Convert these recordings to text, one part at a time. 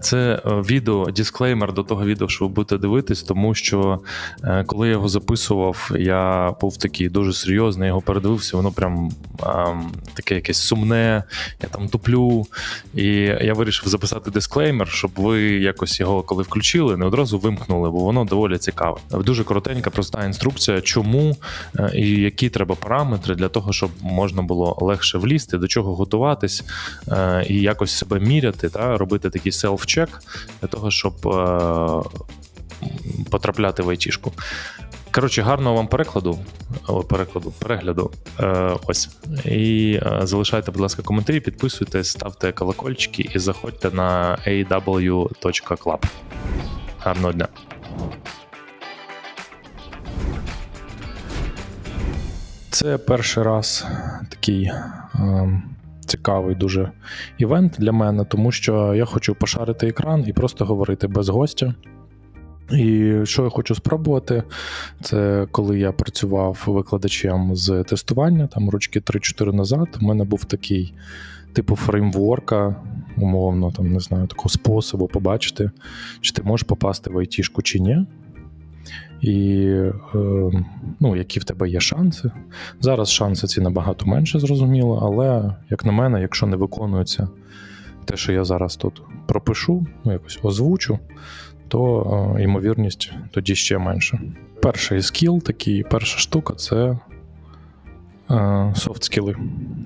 Це е, відео, дисклеймер до того відео, що ви будете дивитись, тому що е, коли я його записував, я був такий дуже серйозний, його передивився, воно прям ем, таке якесь сумне, я там туплю. І я вирішив записати дисклеймер, щоб ви якось його, коли включили, не одразу вимкнули, бо воно доволі цікаве. Дуже коротенька, проста інструкція, чому е, і які треба параметри для того, щоб можна було легше влізти, до чого готуватись і якось себе міряти, та робити такий селф-чек для того, щоб е, потрапляти в айтішку. Коротше, гарного вам перекладу, перекладу, перегляду. Е, ось. І е, залишайте, будь ласка, коментарі, підписуйтесь, ставте колокольчики і заходьте на aw.club. Гарного дня. Це перший раз такий ем, цікавий дуже івент для мене, тому що я хочу пошарити екран і просто говорити без гостя. І що я хочу спробувати, це коли я працював викладачем з тестування, там рочки 3-4 назад, у мене був такий типу фреймворка, умовно, там не знаю, такого способу побачити, чи ти можеш попасти в айтішку чи ні. І е, ну, які в тебе є шанси. Зараз шанси ці набагато менше, зрозуміло, але, як на мене, якщо не виконується те, що я зараз тут пропишу, ну якось озвучу, то е, ймовірність тоді ще менше. Перший скіл, такий, перша штука це софт скіли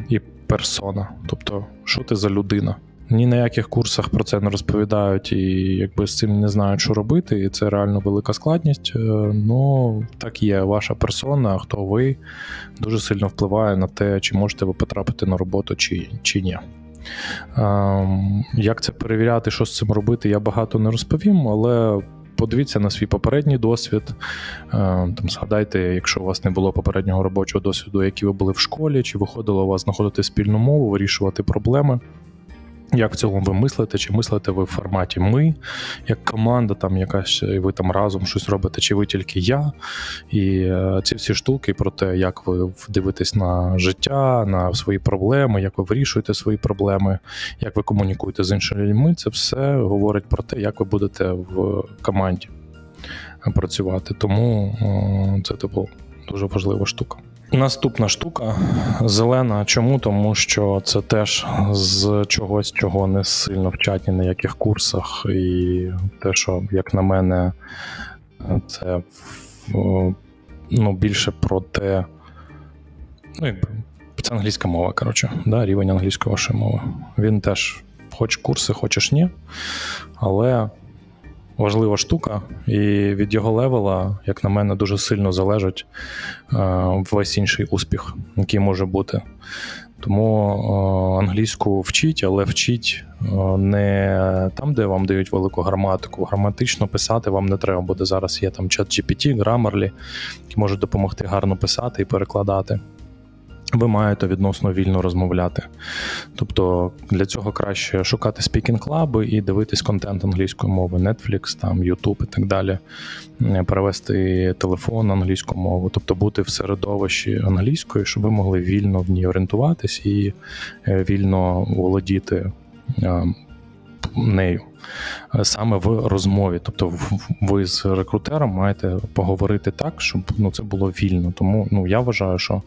і персона. Тобто, що ти за людина. Ні на яких курсах про це не розповідають, і якби з цим не знають, що робити, і це реально велика складність. Е, Ну так є. Ваша персона, хто ви дуже сильно впливає на те, чи можете ви потрапити на роботу, чи, чи ні. Ем, Як це перевіряти, що з цим робити, я багато не розповім, але подивіться на свій попередній досвід. Ем, Там згадайте, якщо у вас не було попереднього робочого досвіду, які ви були в школі, чи виходило у вас знаходити спільну мову, вирішувати проблеми. Як в цілому ви мислите, чи мислите ви в форматі ми, як команда, там якась, і ви там разом щось робите, чи ви тільки я. І е, ці всі штуки про те, як ви дивитесь на життя, на свої проблеми, як ви вирішуєте свої проблеми, як ви комунікуєте з іншими людьми, це все говорить про те, як ви будете в команді працювати. Тому е, це типу дуже важлива штука. Наступна штука зелена. Чому? Тому що це теж з чогось, чого не сильно вчать ні на яких курсах, і те, що, як на мене, це ну, більше про те, ну, якби це англійська мова, коротше, да, рівень англійської вашої мови. Він теж, хоч курси, хочеш ні, але важлива штука, і від його левела, як на мене, дуже сильно залежить е, весь інший успіх, який може бути. Тому е, англійську вчіть, але вчіть е, не там, де вам дають велику граматику. Граматично писати вам не треба буде. Зараз є там чат GPT, Grammarly, які можуть допомогти гарно писати і перекладати. Ви маєте відносно вільно розмовляти. Тобто для цього краще шукати спікінг-клаби і дивитись контент англійської мови, Netflix, там, YouTube і так далі, Е, перевести телефон на англійську мову, тобто бути в середовищі англійської, щоб ви могли вільно в ній орієнтуватись і е, вільно володіти е, нею. Саме в розмові, тобто ви з рекрутером маєте поговорити так, щоб ну, це було вільно. Тому ну, я вважаю, що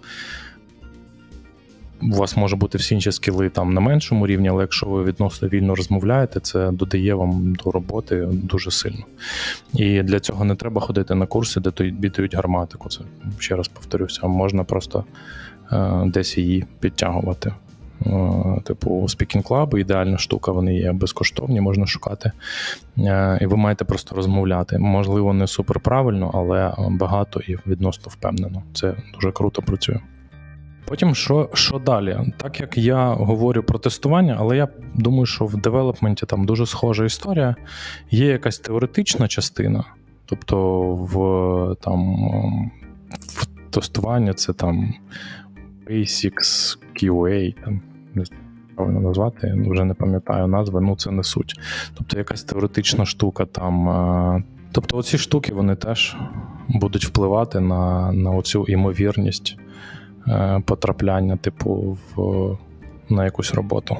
у вас може бути всі інші скіли там на меншому рівні, але якщо ви відносно вільно розмовляєте, це додає вам до роботи дуже сильно. І для цього не треба ходити на курси, де тобі дають граматику. Це ще раз повторюся, можна просто е, десь її підтягувати. Е, Типу, Club, ідеальна штука, вони є безкоштовні, можна шукати. Е, І ви маєте просто розмовляти. Можливо, не супер правильно, але багато і відносно впевнено. Це дуже круто працює. Потім, що, що далі? Так як я говорю про тестування, але я думаю, що в девелопменті там дуже схожа історія. Є якась теоретична частина, тобто в там в тестуванні це там Basics, QA, там не знаю, правильно назвати, вже не пам'ятаю назви, ну це не суть. Тобто якась теоретична штука там. е, Тобто, оці штуки вони теж будуть впливати на, на оцю імовірність потрапляння, типу, в, на якусь роботу.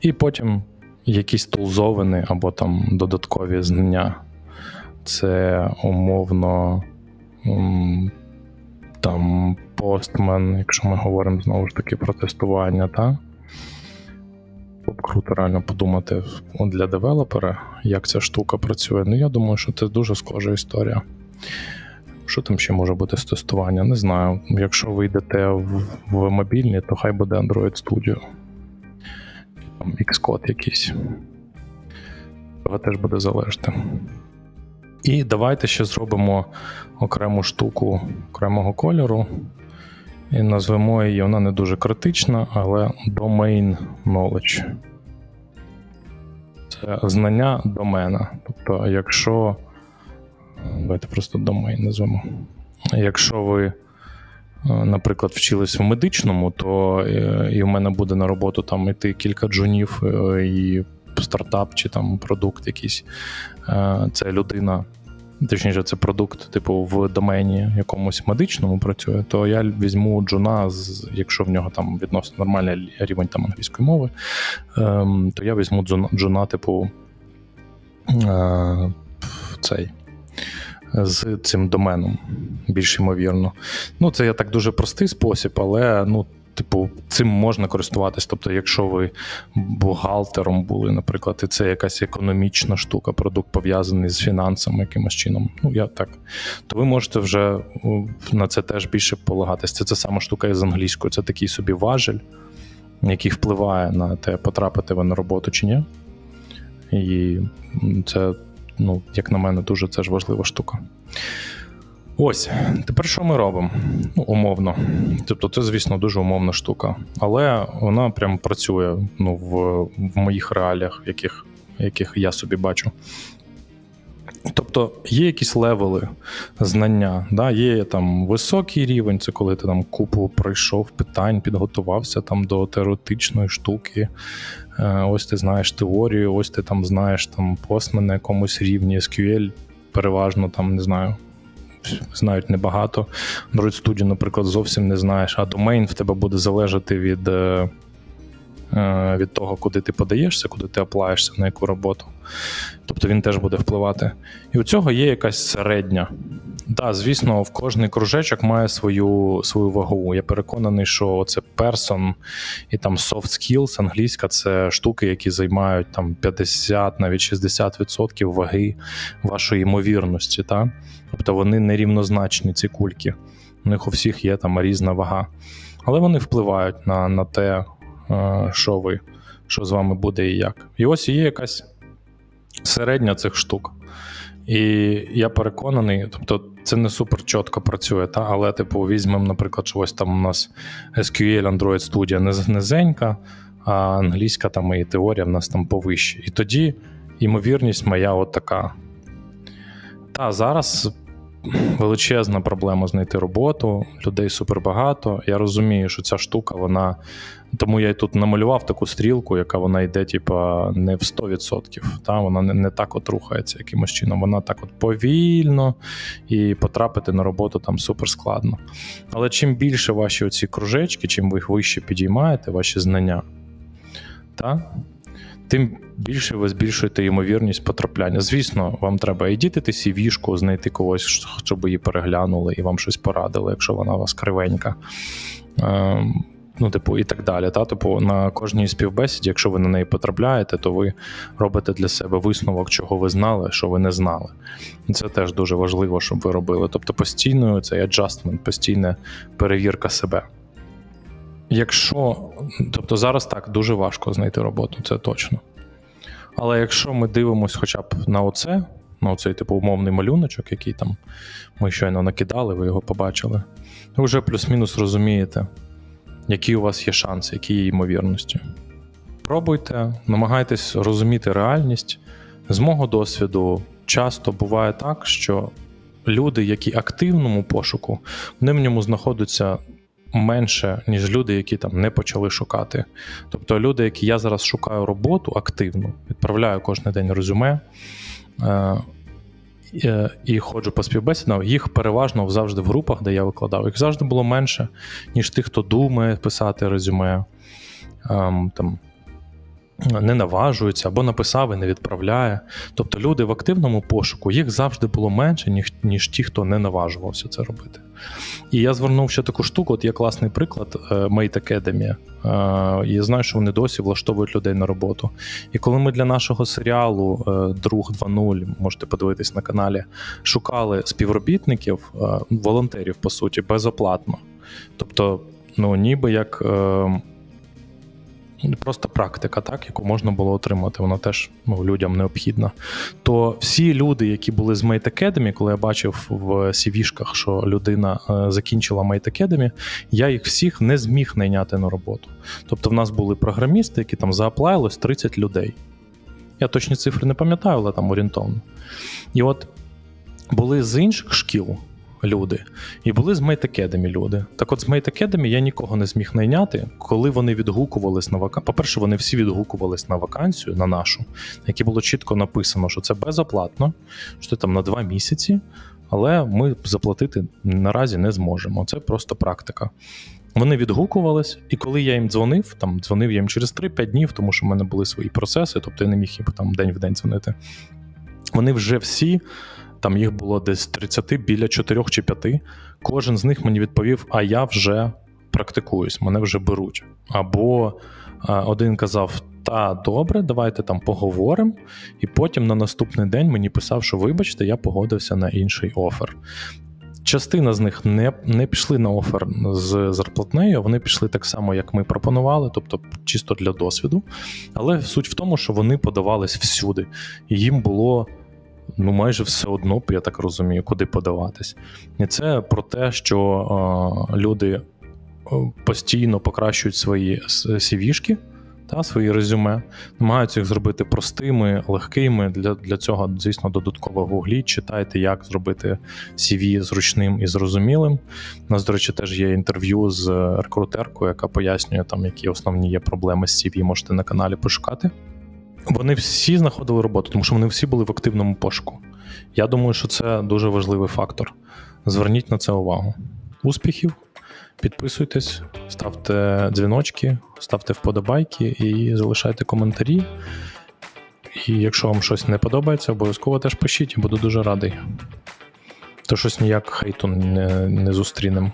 І потім якісь тулзовини або там додаткові знання. Це умовно там постмен, якщо ми говоримо знову ж таки про тестування, та? Круто реально подумати для девелопера, як ця штука працює. Ну, я думаю, що це дуже схожа історія. Що там ще може бути з тестування? Не знаю. Якщо ви йдете в, в мобільні, то хай буде Android Studio. Там Xcode якийсь. Цього теж буде залежати. І давайте ще зробимо окрему штуку окремого кольору. І назвемо її, вона не дуже критична, але Domain Knowledge. Це знання домена. Тобто, якщо. Давайте просто domain назвемо. Якщо ви, е, наприклад, вчились в медичному, то е, і в мене буде на роботу там іти кілька джунів е, і стартап чи там продукт якийсь. Це людина, точніше, це продукт, типу, в домені якомусь медичному працює, то я візьму джуна, якщо в нього там відносно нормальний рівень там англійської мови, ем, то я візьму джуна, джуна типу, е, цей. З цим доменом, більш ймовірно. Ну, це я так дуже простий спосіб, але ну, типу, цим можна користуватись. Тобто, якщо ви бухгалтером були, наприклад, і це якась економічна штука, продукт пов'язаний з фінансами якимось чином. Ну, я так, то ви можете вже на це теж більше полагатись. Це та сама штука і з англійською. Це такий собі важель, який впливає на те, потрапити ви на роботу чи ні. І це, ну, як на мене, дуже це ж важлива штука. Ось, тепер що ми робимо? Ну, умовно. Тобто, це, звісно, дуже умовна штука. Але вона прям працює ну, в, в моїх реаліях, яких, яких я собі бачу. Тобто є якісь левели знання, да? є там високий рівень, це коли ти там купу пройшов питань, підготувався там до теоретичної штуки. Е, Ось ти знаєш теорію, ось ти там знаєш там постмен на якомусь рівні, SQL переважно там не знаю. Знають небагато. Android Studio, наприклад, зовсім не знаєш, а домейн в тебе буде залежати від, е, е, від того, куди ти подаєшся, куди ти аплаєшся, на яку роботу. Тобто він теж буде впливати. І у цього є якась середня. Да, звісно, в кожний кружечок має свою свою вагу. Я переконаний, що це person і там soft skills, англійська це штуки, які займають там 50, навіть 60% ваги вашої ймовірності. Та? Тобто вони нерівнозначні, ці кульки. У них у всіх є там різна вага. Але вони впливають на, на те, е, що ви, що з вами буде і як. І ось є якась середня цих штук. І я переконаний, тобто це не супер чітко працює, та? але, типу, візьмемо, наприклад, що ось там у нас SQL Android Studio не- низенька, а англійська там і теорія в нас там повище. І тоді ймовірність моя от така. Та зараз величезна проблема знайти роботу, людей супер багато. Я розумію, що ця штука, вона. Тому я й тут намалював таку стрілку, яка вона йде, типа, не в 100%. Та? Вона не, не так от рухається якимось чином. Вона так от повільно і потрапити на роботу там супер складно. Але чим більше ваші оці кружечки, чим ви їх вище підіймаєте, ваші знання, та? Тим більше ви збільшуєте ймовірність потрапляння. Звісно, вам треба едітити CV-шку, знайти когось, щоб її переглянули і вам щось порадили, якщо вона у вас кривенька. Ем, Ну, типу, і так далі. Та? Типу, на кожній співбесіді, якщо ви на неї потрапляєте, то ви робите для себе висновок, чого ви знали, що ви не знали. І Це теж дуже важливо, щоб ви робили. Тобто постійною цей adjustment, постійна перевірка себе. Якщо, тобто зараз так дуже важко знайти роботу, це точно. Але якщо ми дивимося хоча б на оце, на оцей типу умовний малюночок, який там ми щойно накидали, ви його побачили, ви вже плюс-мінус розумієте, які у вас є шанси, які є ймовірності. Пробуйте, намагайтесь розуміти реальність. З мого досвіду, часто буває так, що люди, які активному пошуку, вони в ньому знаходяться менше, ніж люди, які там не почали шукати. Тобто люди, які я зараз шукаю роботу активно, відправляю кожен день резюме. Е, і- і ходжу по співбесідам, їх переважно завжди в групах, де я викладав. Їх завжди було менше, ніж тих, хто думає писати резюме. Ем, там, не наважується або написав і не відправляє. Тобто люди в активному пошуку їх завжди було менше, ніж, ніж ті, хто не наважувався це робити. І я звернув ще таку штуку, от є класний приклад е, Mate Academy. Е, я знаю, що вони досі влаштовують людей на роботу. І коли ми для нашого серіалу е, Друг 2.0, можете подивитись на каналі, шукали співробітників, волонтерів, по суті, безоплатно. Тобто, ну ніби як. Е, Просто практика, так, яку можна було отримати, вона теж ну, людям необхідна. То всі люди, які були з Mate Academy, коли я бачив в CV-шках, що людина е, закінчила Mate Academy, я їх всіх не зміг найняти на роботу. Тобто, в нас були програмісти, які там зааплаїлось 30 людей. Я точні цифри не пам'ятаю, але там орієнтовно. І от були з інших шкіл люди, і були з Mate Academy люди. Так от з Mate Academy я нікого не зміг найняти, коли вони відгукувались на вакансію. По-перше, вони всі відгукувались на вакансію, на нашу, на якій було чітко написано, що це безоплатно, що там на два місяці, але ми заплатити наразі не зможемо. Це просто практика. Вони відгукувались, і коли я їм дзвонив, там дзвонив я їм через 3-5 днів, тому що в мене були свої процеси, тобто я не міг їм там день в день дзвонити. Вони вже всі, там їх було десь 30 біля 4 чи 5. Кожен з них мені відповів: а я вже практикуюсь, мене вже беруть. Або один казав: Та добре, давайте там поговоримо. І потім на наступний день мені писав, що вибачте, я погодився на інший офер. Частина з них не, не пішли на офер з зарплатнею, вони пішли так само, як ми пропонували, тобто чисто для досвіду. Але суть в тому, що вони подавались всюди, і їм було ну майже все одно, я так розумію, куди подаватись. І це про те, що е, люди постійно покращують свої CV-шки, та свої резюме, намагаються їх зробити простими, легкими. Для для цього, звісно, додатково гугліть, читайте, як зробити CV зручним і зрозумілим. У нас, до речі, теж є інтерв'ю з рекрутеркою, яка пояснює, там, які основні є проблеми з CV, можете на каналі пошукати. Вони всі знаходили роботу, тому що вони всі були в активному пошуку. Я думаю, що це дуже важливий фактор. Зверніть на це увагу. Успіхів! Підписуйтесь, ставте дзвіночки, ставте вподобайки і залишайте коментарі. І якщо вам щось не подобається, обов'язково теж пишіть, буду дуже радий. То щось ніяк хейту не, не зустрінемо.